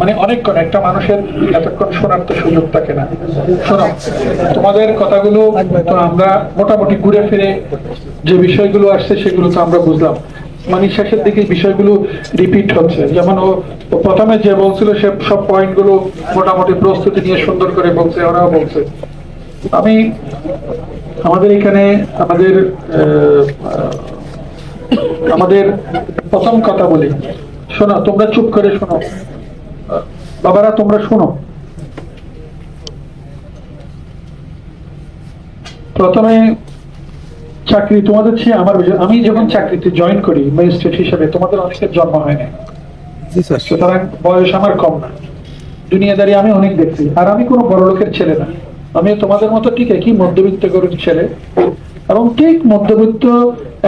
মানে অনেকক্ষণ একটা মানুষের এতক্ষণ শোনার তো সুযোগ থাকে না। শোনো, তোমাদের কথাগুলো তো আমরা মোটামুটি ঘুরে ফিরে যে বিষয়গুলো আসছে সেগুলো তো আমরা বুঝলাম। মানে শেষের দিকে বিষয়গুলো রিপিট হচ্ছে। যেমন ও প্রথমে যে বলছিল সে সব মোটামুটি প্রস্তুতি নিয়ে সুন্দর করে বলছে, ওরাও বলছে। আমি আমাদের এখানে আমাদের আমাদের প্রথম কথা বলি। শোনো, তোমরা চুপ করে শোনো। বাবারা তোমরা শোনো। প্রথমে চাকরি তোমাদের চেয়ে আমার আমি যখন চাকরিতে জয়েন করি ম্যাজিস্ট্রেট হিসেবে তোমাদের অনেকের জন্ম হয় না সুতরাং বয়স আমার কম না। দুনিয়াদারি আমি অনেক দেখছি। আর আমি কোনো বড় লোকের ছেলে না। আমি তোমাদের মতো ঠিক একই মধ্যবিত্ত গরিব ছেলে। এবং ঠিক মধ্যবিত্ত,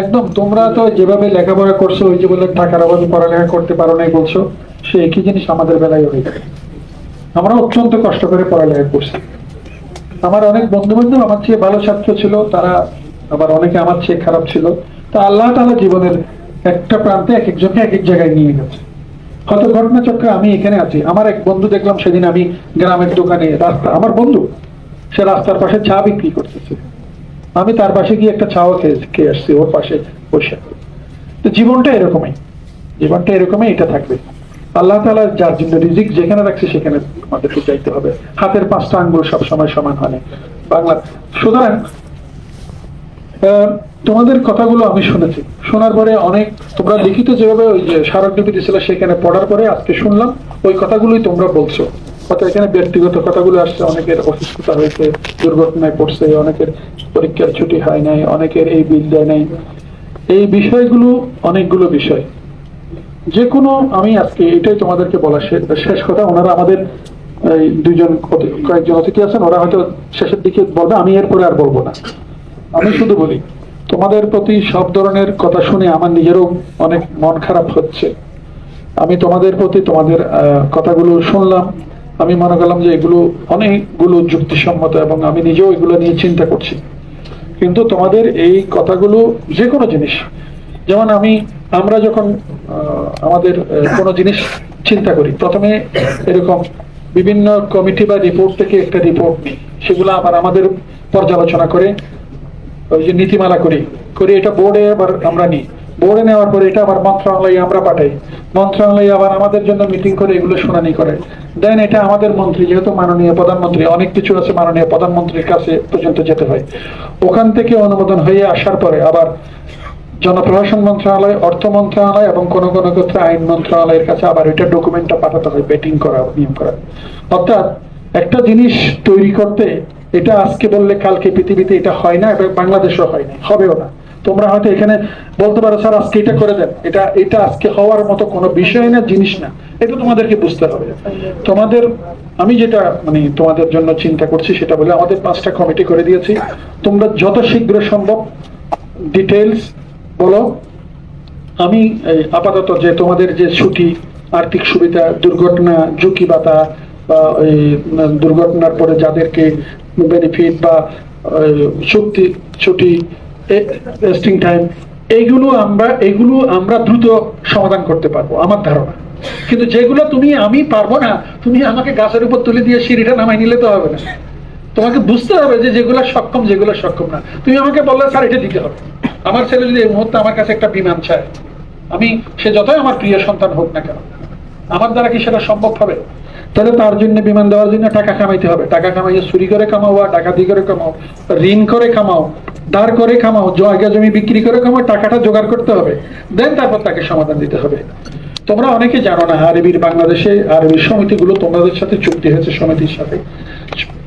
একদম তোমরা তো যেভাবে লেখাপড়া করছ, ওই যে বলে টাকার অভাবে পড়ালেখা করতে পারো নাই বলছো, সে একই জিনিস আমাদের বেলায় হয়ে যায় আমরা অত্যন্ত কষ্ট করে পড়ালেখা করছি। আমার অনেক বন্ধু বান্ধব আমার চেয়ে ভালো ছাত্র ছিল, তারা আবার অনেকে আমার চেয়ে খারাপ ছিল। তা আল্লাহ তাআলা জীবনের একটা প্রান্তে এক একজনকে এক এক জায়গায় নিয়ে গেছে। হয়তো ঘটনা চক্রে আমি এখানে আছি। আমার এক বন্ধু দেখলাম সেদিন আমি গ্রামের দোকানে রাস্তা, আমার বন্ধু, সে রাস্তার পাশে চা বিক্রি করতেছে। আমি তার পাশে গিয়ে একটা চাও খেয়ে খেয়ে আসছি, ওর পাশে বসে। তো জীবনটা এরকমই। জীবনটা এরকমই, এটা থাকবে। আল্লাহ তাআলা যার জন্য রিজিক যেখানে রাখছে, সেখানে আমাদেরকে যাইতে হবে। হাতের পাঁচটা আঙ্গুল সব সময় সমান হয় বাংলা সুতরাং তোমাদের কথাগুলো আমি শুনেছি। শোনার পরে অনেক তোমরা লিখিত যেভাবে ওই যে স্মারকলিপি দিয়েছিল, সেখানে পড়ার পরে আজকে শুনলাম, ওই কথাগুলোই তোমরা বলছো। হয়তো এখানে ব্যক্তিগত কথাগুলো আসছে, অনেকের অসুস্থতা হয়েছে, দুর্ঘটনায় পড়ছে, অনেকের পরীক্ষার ছুটি হয় নাই, অনেকের এই বিল দেয় নাই। এই বিষয়গুলো অনেকগুলো বিষয়। যে কোনো আমি আজকে এটাই তোমাদেরকে বলা শেষ কথা, ওনারা আমাদের, এই দুইজন কয়েকজন অতিথি আছেন, ওরা হয়তো শেষের দিকে বলবে, আমি এরপরে আর বলব না। আমি শুধু বলি, তোমাদের প্রতি সব ধরনের কথা শুনে আমার নিজেরও অনেক মন খারাপ হচ্ছে। আমি তোমাদের প্রতি তোমাদের কথাগুলো শুনলাম আমি মনে করলাম যে এগুলো অনেকগুলো যুক্তিসম্মত এবং আমি নিজেও এগুলো নিয়ে চিন্তা করছি। কিন্তু তোমাদের এই কথাগুলো যে কোনো জিনিস, যেমন আমি, আমরা যখন আমাদের কোনো জিনিস চিন্তা করি, প্রথমে এরকম বিভিন্ন কমিটি বা রিপোর্ট থেকে একটা রিপোর্ট নিই, সেগুলো আবার আমাদের পর্যালোচনা করে, ওই যে নীতিমালা করি, করে এটা বোর্ডে আবার আমরা নিই। বোর্ডে নেওয়ার পরে এটা আবার মন্ত্রণালয়ে আমরা পাঠাই। মন্ত্রণালয়ে আবার আমাদের জন্য মিটিং করে এগুলো শুনানি করে। দেন এটা আমাদের মন্ত্রী, যেহেতু মাননীয় প্রধানমন্ত্রী, অনেক কিছু আছে মাননীয় প্রধানমন্ত্রীর কাছে পর্যন্ত যেতে হয়। ওখান থেকে অনুমোদন হয়ে আসার পরে আবার জনপ্রশাসন মন্ত্রণালয়, অর্থ মন্ত্রণালয় এবং কোন কোন ক্ষেত্রে আইন মন্ত্রণালয়ের কাছে আবার এটা ডকুমেন্টটা পাঠাতে হয় বেটিং করা, নিয়ম করা। অর্থাৎ একটা জিনিস তৈরি করতে এটা আজকে বললে কালকে পৃথিবীতে এটা হয় না এবং বাংলাদেশও হয় না, হবেও না। তোমরা হয়তো এখানে বলতে পারো, স্যার, আজকে এটা করে দেন। এটা এটা আজকে হওয়ার মতো কোনো বিষয় না, জিনিস না। এটা তোমাদেরকে বুঝতে হবে। তোমাদের, আমি যেটা মানে তোমাদের জন্য চিন্তা করছি সেটা বলে আমাদের পাঁচটা কমিটি করে দিয়েছি। তোমরা যত শীঘ্র সম্ভব ডিটেলস বলো। আমি আপাতত যে তোমাদের যে ছুটি, আর্থিক সুবিধা, দুর্ঘটনা, ঝুঁকি বাতা বা এই দুর্ঘটনার পরে যাদেরকে বেনিফিট বা চুক্তি ছুটি টাইম আমরা, এইগুলো আমরা দ্রুত সমাধান করতে পারব, আমার ধারণা। কিন্তু যেগুলো তুমি, আমি পারব না, তুমি আমাকে গাছের উপর তুলে দিয়ে সিঁড়িটা নামাই নিলে তো হবে না। তোমাকে বুঝতে হবে যে যেগুলো সক্ষম যেগুলো সক্ষম না। তুমি আমাকে বললে, স্যার, এটা দিতে হবে। আমার ছেলে যদি এই মুহূর্তে আমার কাছে একটা বিমান চায়, আমি সে যতই আমার প্রিয় সন্তান হোক না কেন, আমার দ্বারা কি সেটা সম্ভব হবে? তাহলে তার জন্য বিমান দেওয়ার জন্য টাকা কামাইতে হবে। টাকা কামাইয়ে চুরি করে কামাও বা ডাকাতি করে কামাও, ঋণ করে কামাও দাঁড় করে কামাও, জায়গা জমি বিক্রি করে কামাও, টাকাটা জোগাড় করতে হবে। দেন তারপর তাকে সমাধান দিতে হবে। তোমরা অনেকে জানো না, আরবির বাংলাদেশে আরবির সমিতিগুলো তোমাদের সাথে চুক্তি হয়েছে সমিতির সাথে।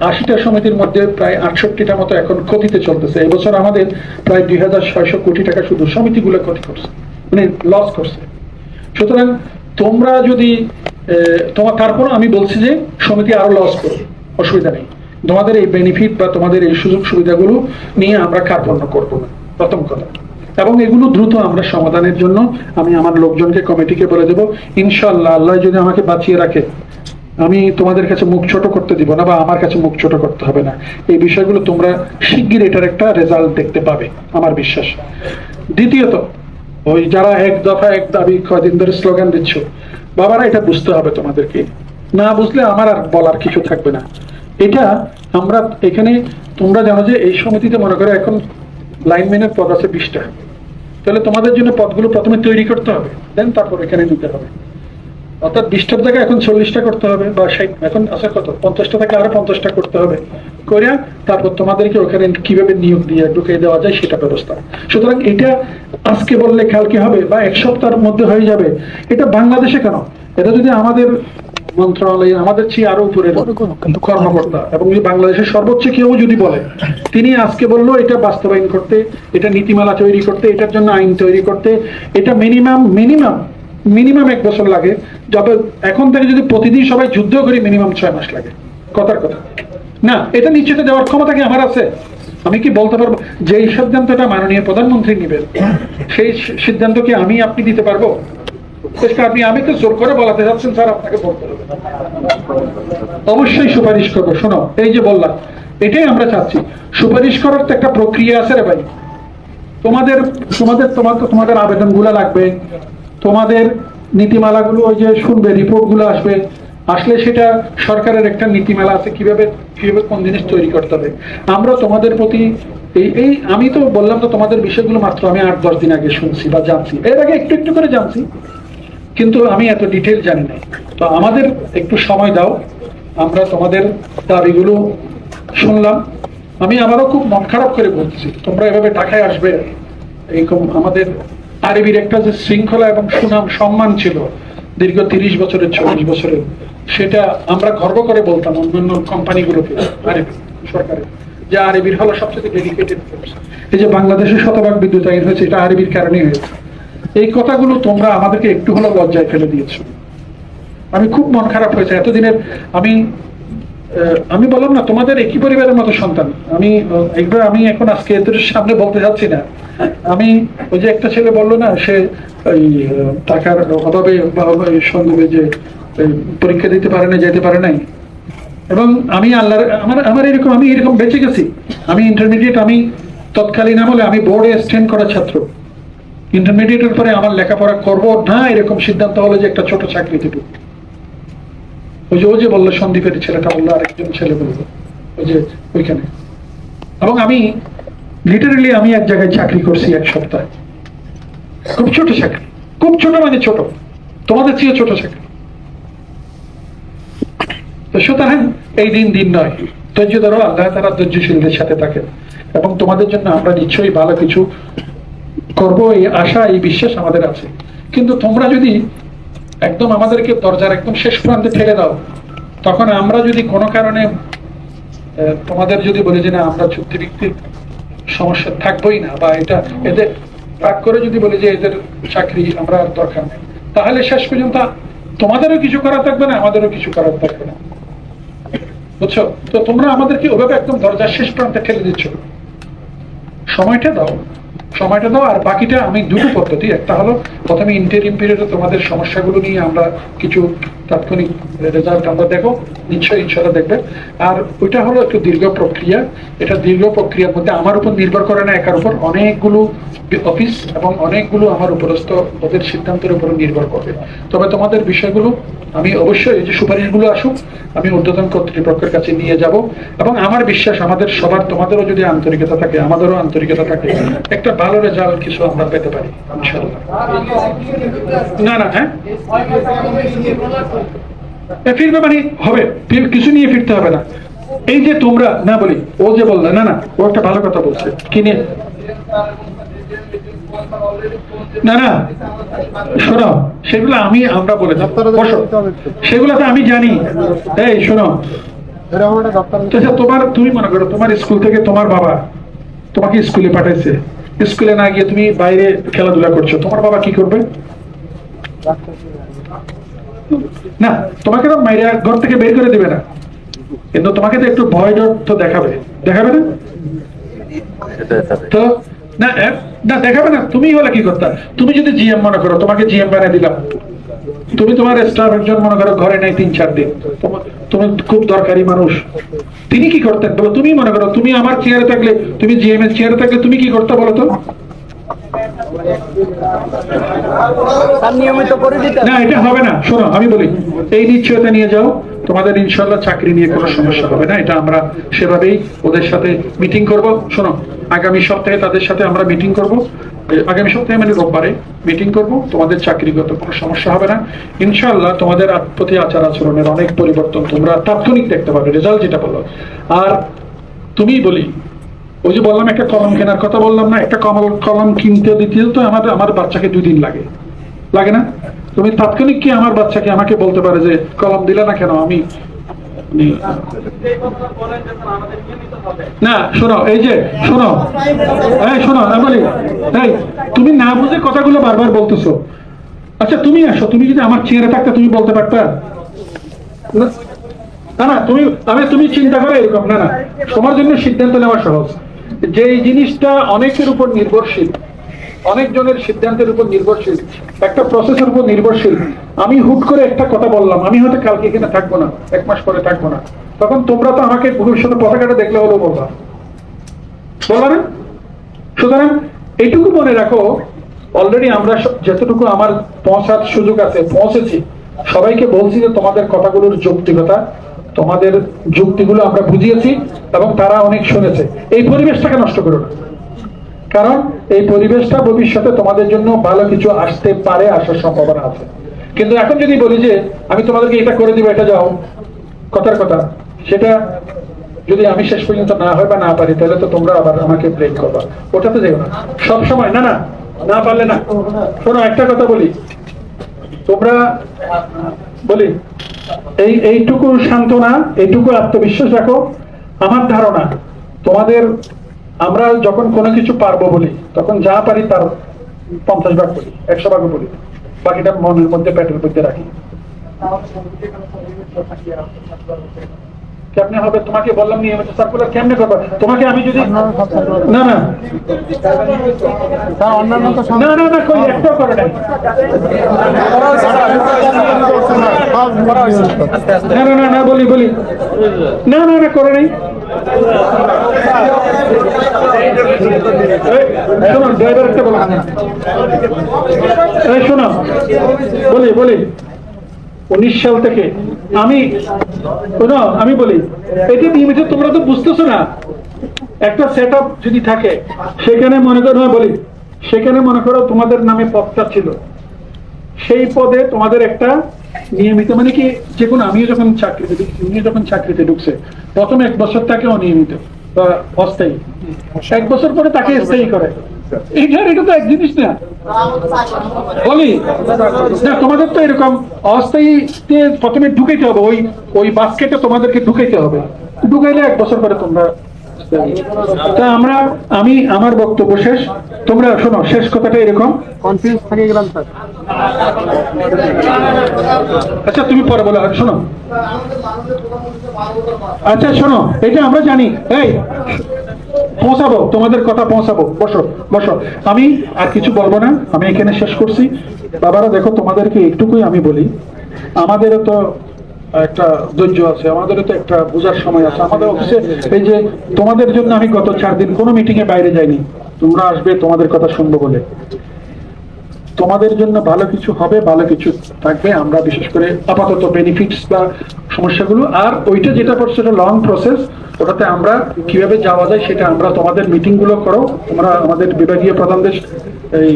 আশিটা সমিতির মধ্যে প্রায় আটষট্টিটা মতো এখন ক্ষতিতে চলতেছে। এবছর আমাদের প্রায় দুই হাজার ছয়শো কোটি টাকা শুধু সমিতিগুলো ক্ষতি করছে মানে লস করছে। সুতরাং তোমরা যদি তোমার তারপর আমি বলছি যে সমিতি আরও লস করবে, অসুবিধা নেই। তোমাদের এই বেনিফিট বা তোমাদের এই সুযোগ সুবিধাগুলো নিয়ে আমরা কার্পণ্য করব না, প্রথম কথা। এবং এগুলো দ্রুত আমরা সমাধানের জন্য আমি আমার লোকজনকে কমিটিকে বলে দেবো ইনশাল্লাহ আল্লাহ যদি আমাকে বাঁচিয়ে রাখে, আমি তোমাদের কাছে মুখ ছোট করতে দিব না বা আমার কাছে মুখ ছোট করতে হবে না। এই বিষয়গুলো তোমরা শিগগির এটার একটা রেজাল্ট দেখতে পাবে, আমার বিশ্বাস। দ্বিতীয়ত ওই যারা এক দফা, এক দাবি কয়দিন ধরে স্লোগান দিচ্ছ, বাবারা এটা বুঝতে হবে তোমাদেরকে। না বুঝলে আমার আর বলার কিছু থাকবে না। এটা আমরা এখানে, তোমরা জানো যে এই সমিতিতে মনে করো এখন লাইনম্যানের পদ আছে বিশটা। তাহলে তোমাদের জন্য পদগুলো প্রথমে তৈরি করতে হবে দেন তারপর এখানে নিতে হবে। অর্থাৎ বিশটার জায়গায় এখন চল্লিশটা করতে হবে বা ষাট এখন আছে কত? পঞ্চাশটা থেকে আরও পঞ্চাশটা করতে হবে। করে তারপর তোমাদেরকে ওখানে কীভাবে নিয়োগ দিয়ে ঢুকিয়ে দেওয়া যায় সেটা ব্যবস্থা। সুতরাং এটা আজকে বললে কালকে হবে বা এক সপ্তাহের মধ্যে হয়ে যাবে এটা বাংলাদেশে কেন? এটা যদি আমাদের মন্ত্রণালয়ে আমাদের চেয়ে আরও উপরে কর্মকর্তা এবং যদি বাংলাদেশের সর্বোচ্চ কেউ যদি বলে তিনি আজকে বলল এটা বাস্তবায়ন করতে এটা নীতিমালা তৈরি করতে এটার জন্য আইন তৈরি করতে এটা মিনিমাম মিনিমাম মিনিমাম এক বছর লাগে। যবে এখন থেকে যদি প্রতিদিন সবাই যুদ্ধ করি, মিনিমাম ছয় মাস লাগে। কথার কথা। না, এটা নিশ্চিত দেওয়ার ক্ষমতা কি আমার আছে? আমি কি বলতে পারব? যে সিদ্ধান্তটা মাননীয় প্রধানমন্ত্রী নেবেন সেই সিদ্ধান্ত কি আমি আপনি দিতে পারব? আপনি, আমি তো জোর করে বলাতে যাচ্ছেন, স্যার, আপনাকে অবশ্যই সুপারিশ করব। শোনো, এই যে বললাম, এটাই আমরা চাচ্ছি। সুপারিশ করার তো একটা প্রক্রিয়া আছে রে ভাই। তোমাদের তোমাদের তোমার তোমাদের আবেদনগুলো লাগবে। তোমাদের নীতিমালাগুলো ওই যে শুনবে রিপোর্টগুলো আসবে, আসলে সেটা সরকারের একটা নীতিমালা আছে, কীভাবে কীভাবে কোন জিনিস তৈরি করতে হবে। আমরা তোমাদের প্রতি এই এই, আমি তো বললাম তো তোমাদের বিষয়গুলো মাত্র আমি আট, দশ দিন আগে শুনছি বা জানছি। এর আগে একটু একটু করে জানছি, কিন্তু আমি এত ডিটেল জানি না। তো আমাদের একটু সময় দাও, আমরা তোমাদের দাবিগুলো শুনলাম। আমি আবারও খুব মন খারাপ করে বলছি, তোমরা এভাবে ঢাকায় আসবে, এরকম আমাদের আরবির একটা যে শৃঙ্খলা এবং সুনাম, সম্মান ছিল দীর্ঘ তিরিশ বছরের, চল্লিশ বছরের, সেটা আমরা গর্ব করে বলতাম অন্যান্য কোম্পানিগুলোকে আরবি সরকারের, যে আরবির হলো সবচেয়ে ডেডিকেটেড এই যে বাংলাদেশের শতভাগ বিদ্যুতায়ন হয়েছে, এটা আরবির কারণেই হয়েছে। এই কথাগুলো তোমরা আমাদেরকে একটু হলেও লজ্জায় ফেলে দিয়েছ। আমি খুব মন খারাপ হয়েছে। এতদিনের আমি আমি বললাম না, তোমাদের একই পরিবারের মতো সন্তান। আমি একবার আমি এখন আজকে এদের সামনে বলতে যাচ্ছি না। আমি ওই যে একটা ছেলে বলল না, সে ওই টাকার অভাবে সন্দেহে যে পরীক্ষা দিতে পারে না যেতে পারে নাই। এবং আমি আল্লাহর, আমার আমার এরকম, আমি এরকম বেঁচে গেছি। আমি ইন্টারমিডিয়েট আমি তৎকালীন আমলে আমি বোর্ডে স্ট্যান্ড করা ছাত্র। ইন্টারমিডিয়েটের পরে আমার লেখাপড়া করব না, এরকম সিদ্ধান্ত হলো যে একটা ছোট চাকরিতে ঢুকবো। ওই যে ও যে বলল, সন্দীপের ছেলেটা বলল, আরেকজন ছেলে বলল, ওই যে ওইখানে। এবং আমি লিটারেলি আমি এক জায়গায় চাকরি করছি এক সপ্তাহ। খুব ছোট চাকরি। খুব ছোট মানে ছোট। তোমাদের চেয়ে ছোট চাকরি। তো সুতরাং, এই দিন দিন নয়। ধৈর্য ধরো, আল্লাহ তারা ধৈর্যশীলদের সাথে থাকে এবং তোমাদের জন্য আমরা নিশ্চয়ই ভালো কিছু করব, এই আশা, এই বিশ্বাস আমাদের আছে। কিন্তু তোমরা যদি একদম আমাদেরকে দরজার একদম শেষ প্রান্তে ঠেলে দাও। তখন আমরা যদি কোনো কারণে তোমাদের যদি বলি যে না, আমরা চুক্তিভিত্তিক সমস্যা থাকবোই না, বা এটা, এদের রাগ করে যদি বলি যে এদের চাকরি আমরা আর দরকার নেই, তাহলে শেষ পর্যন্ত তোমাদেরও কিছু করার থাকবে না, আমাদেরও কিছু করার থাকবে না। বুঝছ? তো তোমরা আমাদেরকে ওভাবে একদম দরজার শেষ প্রান্তে ঠেলে দিচ্ছ। সময়টা দাও। সময়টা দাও আর বাকিটা আমি দুটো পদ্ধতি। একটা হলো, প্রথমে ইন্টারিম পিরিয়ডে তোমাদের সমস্যাগুলো নিয়ে আমরা কিছু তাৎক্ষণিক রেজাল্ট আমরা দেখো নিশ্চয়ই ইনশাল্লাহ দেখবে। আর ওইটা হলো একটু দীর্ঘ প্রক্রিয়া। এটা দীর্ঘ প্রক্রিয়ার মধ্যে আমার উপর নির্ভর করে না, একার উপর। অনেকগুলো অফিস এবং অনেকগুলো আমার উপরস্থ ওদের সিদ্ধান্তের উপর নির্ভর করবে। তবে তোমাদের বিষয়গুলো আমি অবশ্যই এই যে সুপারিশগুলো আসুক, আমি ঊর্ধ্বতন কর্তৃপক্ষের কাছে নিয়ে যাব। এবং আমার বিশ্বাস, আমাদের সবার, তোমাদেরও যদি আন্তরিকতা থাকে, আমাদেরও আন্তরিকতা থাকে, একটা ভালো রেজাল্ট কিছু আমরা পেতে পারি, ইনশাআল্লাহ। না না হ্যাঁ? ফিরবে মানে হবে। কিছু নিয়ে ফিরতে হবে না। এই যে তোমরা না বলি ও যে বললে না না ও একটা ভালো কথা বলছে। কি নিয়ে? না না শোনো সেগুলো আমি আমরা বলে সেগুলো তো আমি জানি। এই শোনো। আচ্ছা, তোমার তুমি মনে করো তোমার স্কুল থেকে তোমার বাবা তোমাকে স্কুলে পাঠাইছে। স্কুলে না গিয়ে তুমি বাইরে খেলাধুলা করছ। তোমার বাবা কি করবে? না তোমাকে তো মাইরে ঘর থেকে বের করে দিবে না। কিন্তু তোমাকে তো একটু ভয় ডর তো দেখাবে। দেখাবে না? তো না না দেখাবে না। তুমি হলে কি করতা? তুমি যদি জিএম মনে করো তোমাকে জিএম বানিয়ে দিলাম। তুমি তোমার স্টাফ একজন মনে করো ঘরে নাই তিন চার দিন। তুমি খুব দরকারি মানুষ। তিনি কি করতেন বলো? তুমি মনে করো তুমি আমার চেয়ারে থাকলে তুমি জিএম এর চেয়ারে থাকলে তুমি কি করতে বলো তো? না, এটা হবে না। শোনো, আমি বলি, এই নিশ্চয়তা নিয়ে যাও। তোমাদের ইনশাল্লাহ চাকরি নিয়ে কোনো সমস্যা হবে না। এটা আমরা সেভাবেই ওদের সাথে মিটিং করব। শোনো, আগামী সপ্তাহে তাদের সাথে আমরা মিটিং করব। আগামী সপ্তাহে মানে রোববারে মিটিং করব। তোমাদের চাকরিগত কোনো সমস্যা হবে না। ইনশাল্লাহ তোমাদের প্রতি আচার আচরণের অনেক পরিবর্তন তোমরা তাৎক্ষণিক দেখতে পাবে রেজাল্ট যেটা বলো আর তুমি বলি ওই যে বললাম একটা কলম কেনার কথা বললাম না, একটা কমল কলম কিনতে দিতে তো আমার আমার বাচ্চাকে দুই দিন লাগে। লাগে না? তুমি তাৎক্ষণিক কি আমার বাচ্চাকে আমাকে বলতে পারে যে, কলম দিলে না কেন আমি আমি- না, শোনো, এই যে, শোনো শোনো, আমি বলি, এই, তুমি না বুঝে কথাগুলো বারবার বলতেছো। আচ্ছা তুমি আসো, তুমি যদি আমার চেহারা থাকতে, তুমি বলতে পারতা? না না না তুমি আমি তুমি চিন্তা করো এরকম, না না, তোমার জন্য সিদ্ধান্ত নেওয়া সহজ। যে জিনিসটা অনেকের উপর নির্ভরশীল, অনেকজনের সিদ্ধান্তের উপর নির্ভরশীল, একটা প্রসেসের উপর নির্ভরশীল। আমি হুট করে একটা কথা বললাম, আমি হয়তো কালকে এখানে থাকব না, এক মাস পরে থাকব না। তখন তোমরা তো আমাকে ভবিষ্যতে পতাকাটা দেখলে হলো বলবা। বলবা সুতরাং এইটুকু মনে রাখো অলরেডি আমরা যতটুকু আমার পৌঁছার সুযোগ আছে, পৌঁছেছি, সবাইকে বলছি যে তোমাদের কথাগুলোর যৌক্তিকতা তোমাদের যুক্তিগুলো আমরা বুঝিয়েছি এবং তারা অনেক শুনেছে। এই পরিবেশটাকে নষ্ট করো না। কারণ এই পরিবেশটা ভবিষ্যতে তোমাদের জন্য ভালো কিছু আসতে পারে, আসার সম্ভাবনা আছে। কিন্তু এখন যদি বলি যে, আমি তোমাদেরকে এটা করে দিব, এটা যাও, কথার কথা, সেটা যদি আমি শেষ পর্যন্ত না হয় বা না পারি, তাহলে তো তোমরা আবার আমাকে ব্রেক করবা। ওটাতে যেও না। সব সময়, না না না পারলে না। শোনো, একটা কথা বলি। তোমরা বলি, এই, এইটুকু সান্ত্বনা, এইটুকু আত্মবিশ্বাস রাখো। আমার ধারণা, তোমাদের আমরা যখন কোনো কিছু পারব বলি, তখন যা পারি তার পঞ্চাশ ভাগ বলি একশো ভাগও বলি। বাকিটা মনের মধ্যে, পেটের মধ্যে রাখি। কেমনে হবে? তোমাকে বললাম নিয়মিত সার্কুলার কেমনে করবে? তোমাকে আমি যদি না না। স্যার অন্যান্য তো না না না কই? একটাও করে নাই। না না না না বলি বলি। না না না করে নাই। ড্রাইভার একটা বলো। শোনো। বলি বলি। উনিশ সাল থেকে আমি, শোনো, আমি বলি এটি নিয়মিত তোমরা তো বুঝতেছো না। একটা সেট যদি থাকে, সেখানে মনে করো হ্যাঁ বলি, সেখানে মনে করো তোমাদের নামে পদটা ছিল। সেই পদে তোমাদের একটা নিয়মিত মানে কি যে কোনো আমিও যখন চাকরিতে ঢুকছি যখন চাকরিতে ঢুকছে, প্রথম এক বছর তাকে অনিয়মিত বা অস্থায়ী। এক বছর পরে তাকে স্থায়ী করে। এটা এটা তো এক জিনিস না। বলি না তোমাদের তো এরকম অস্থায়ীতে প্রথমে ঢুকাইতে হবে ওই ওই বাস্কেটে তোমাদেরকে ঢুকাইতে হবে। ঢুকাইলে এক বছর পরে তোমরা তা আমরা আমি আমার বক্তব্য শেষ। তোমরা শোনো শেষ কথাটা এরকম। কনফিউজ থেকে গেলাম স্যার। আচ্ছা তুমি পরে বলো শোনো। আচ্ছা শোনো এটা আমরা জানি। এই পৌঁছাবো, তোমাদের কথা পৌঁছাবো। বসো বসো। আমি আর কিছু বলব না, আমি এখানে শেষ করছি। বাবারা, দেখো, তোমাদেরকে একটুকুই আমি বলি। আমাদেরও তো একটা ধৈর্য আছে, আমাদেরও তো একটা বোঝার সময় আছে। আমাদের অফিসে এই যে তোমাদের জন্য আমি গত চার দিন কোনো মিটিং এ বাইরে যাইনি। তোমরা আসবে, তোমাদের কথা শুনব বলে। তোমাদের জন্য ভালো কিছু হবে, ভালো কিছু থাকবে। আমরা বিশেষ করে আপাতত বেনিফিটস বা সমস্যাগুলো। আর ওইটা যেটা পড়ছে সেটা লং প্রসেস ওটাতে আমরা কীভাবে যাওয়া যায় সেটা আমরা তোমাদের মিটিংগুলো করো। তোমরা আমাদের বিভাগীয় প্রধানদের, এই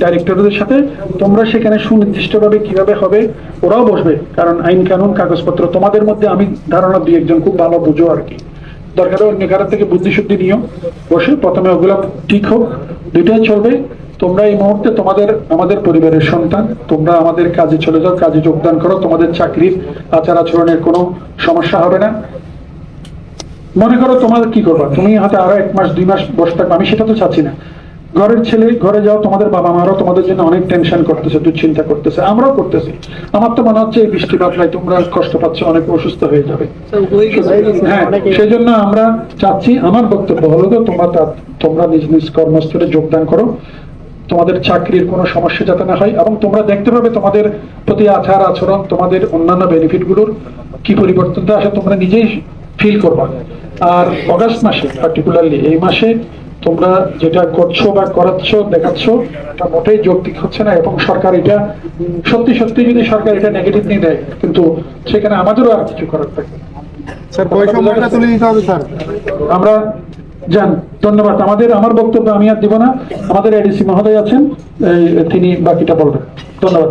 ডাইরেক্টরদের সাথে। তোমরা সেখানে সুনির্দিষ্টভাবে কীভাবে হবে, ওরাও বসবে। কারণ আইন কানুন, কাগজপত্র তোমাদের মধ্যে আমি ধারণা দুই একজন খুব ভালো বুঝো আর কি। দরকার অন্য কারও থেকে বুদ্ধি শুদ্ধি নিও। বসে প্রথমে ওগুলো ঠিক হোক, দুইটাই চলবে। তোমরা এই মুহূর্তে তোমাদের আমাদের পরিবারের সন্তান তোমরা আমাদের কাজে চলে যাও কাজে যোগদান করো তোমাদের চাকরির আচার আচরণের কোনো সমস্যা হবে না। মনে করো তোমার কি করবা? তুমি হয়তো আরও এক মাস দুই মাস বসে থাকবে আমি সেটা তো চাচ্ছি না। ঘরের ছেলে ঘরে যাও তোমাদের বাবা মারাও তোমাদের জন্য অনেক টেনশন করতেছে দুশ্চিন্তা করতেছে আমরাও করতেছি। আমার তো মনে হচ্ছে এই বৃষ্টি বাদলায় তোমরা কষ্ট পাচ্ছ অনেক অসুস্থ হয়ে যাবে। হ্যাঁ সেই জন্য আমরা চাচ্ছি আমার বক্তব্য হলো তোমরা তোমরা নিজ নিজ কর্মস্থলে যোগদান করো। তোমাদের চাকরির কোনো সমস্যা যাতে না হয় এবং তোমরা দেখতে পাবে তোমাদের প্রতি আচার আচরণ তোমাদের অন্যান্য বেনিফিটগুলোর কি পরিবর্তনটা আসে তোমরা নিজেই ফিল করবা। আর অগাস্ট মাসে পার্টিকুলারলি এই মাসে তোমরা যেটা করছ বা করাচ্ছ দেখাচ্ছ এটা মোটেই যৌক্তিক হচ্ছে না এবং সরকার এটা সত্যি সত্যি যদি সরকার এটা নেগেটিভ নিয়ে দেয় কিন্তু সেখানে আমাদেরও আর কিছু করার থাকে স্যার বৈষম্যটা তুলে দিতে হবে স্যার? আমরা যান, ধন্যবাদ। আমাদের, আমার বক্তব্য আমি আর দিব না। আমাদের এডিসি মহোদয় আছেন তিনি বাকিটা বলবেন। ধন্যবাদ।